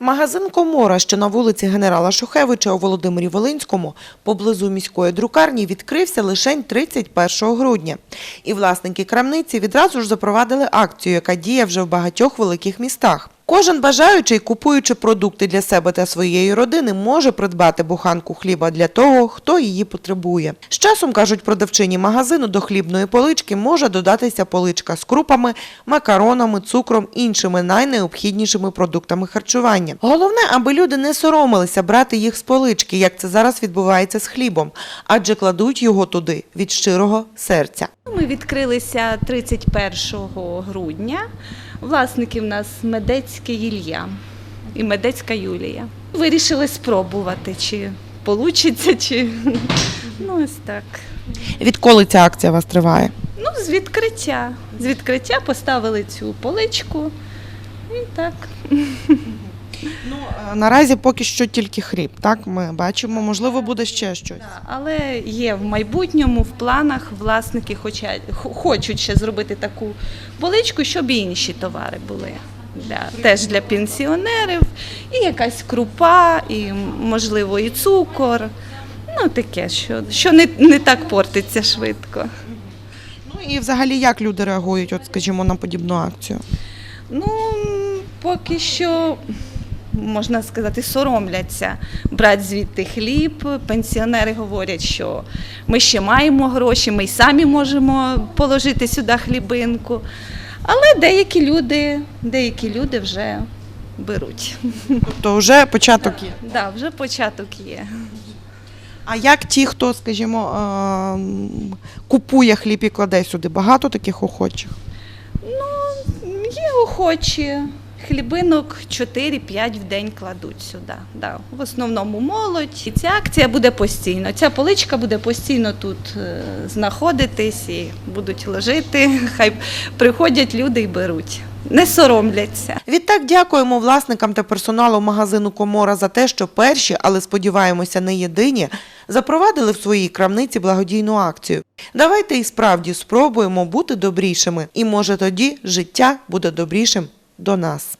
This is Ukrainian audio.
Магазин Комора, що на вулиці генерала Шухевича у Володимирі Волинському, поблизу міської друкарні, відкрився лише 31 грудня. І власники крамниці відразу ж запровадили акцію, яка діє вже в багатьох великих містах. Кожен бажаючий, купуючи продукти для себе та своєї родини, може придбати буханку хліба для того, хто її потребує. З часом, кажуть продавчині магазину, до хлібної полички може додатися поличка з крупами, макаронами, цукром, іншими найнеобхіднішими продуктами харчування. Головне, аби люди не соромилися брати їх з полички, як це зараз відбувається з хлібом, адже кладуть його туди від щирого серця. Ми відкрилися 31 грудня. Власники в нас Медецький Ілля і Медецька Юлія. Вирішили спробувати, чи вийде, чи ну ось так. Відколи ця акція у вас триває? Ну, з відкриття. З відкриття поставили цю поличку і так. Ну наразі поки що тільки хліб. Так ми бачимо, можливо, буде ще щось. Але є в майбутньому в планах власники хочуть, хочуть ще зробити таку поличку, щоб і інші товари були. Для, теж для пенсіонерів, і якась крупа, і можливо і цукор. Ну таке, що, що не, не так портиться швидко. Ну і взагалі як люди реагують, от скажімо, на подібну акцію? Ну, поки що, можна сказати, соромляться брати звідти хліб. Пенсіонери говорять, що ми ще маємо гроші, ми й самі можемо положити сюди хлібинку. Але деякі люди, деякі люди вже беруть. Тобто вже початок є. Да, вже початок є. А як ті, хто, скажімо, ем, купує хліб і кладе сюди? Багато таких охочих? Ну, є охочі. Хлібинок 4-5 в день кладуть сюди. Да. В основному молодь. І ця акція буде постійно. Ця поличка буде постійно тут е, знаходитись і будуть ложити. Хай приходять люди і беруть. Не соромляться. Відтак дякуємо власникам та персоналу магазину Комора за те, що перші, але сподіваємося, не єдині, запровадили в своїй крамниці благодійну акцію. Давайте і справді спробуємо бути добрішими, і може тоді життя буде добрішим до нас.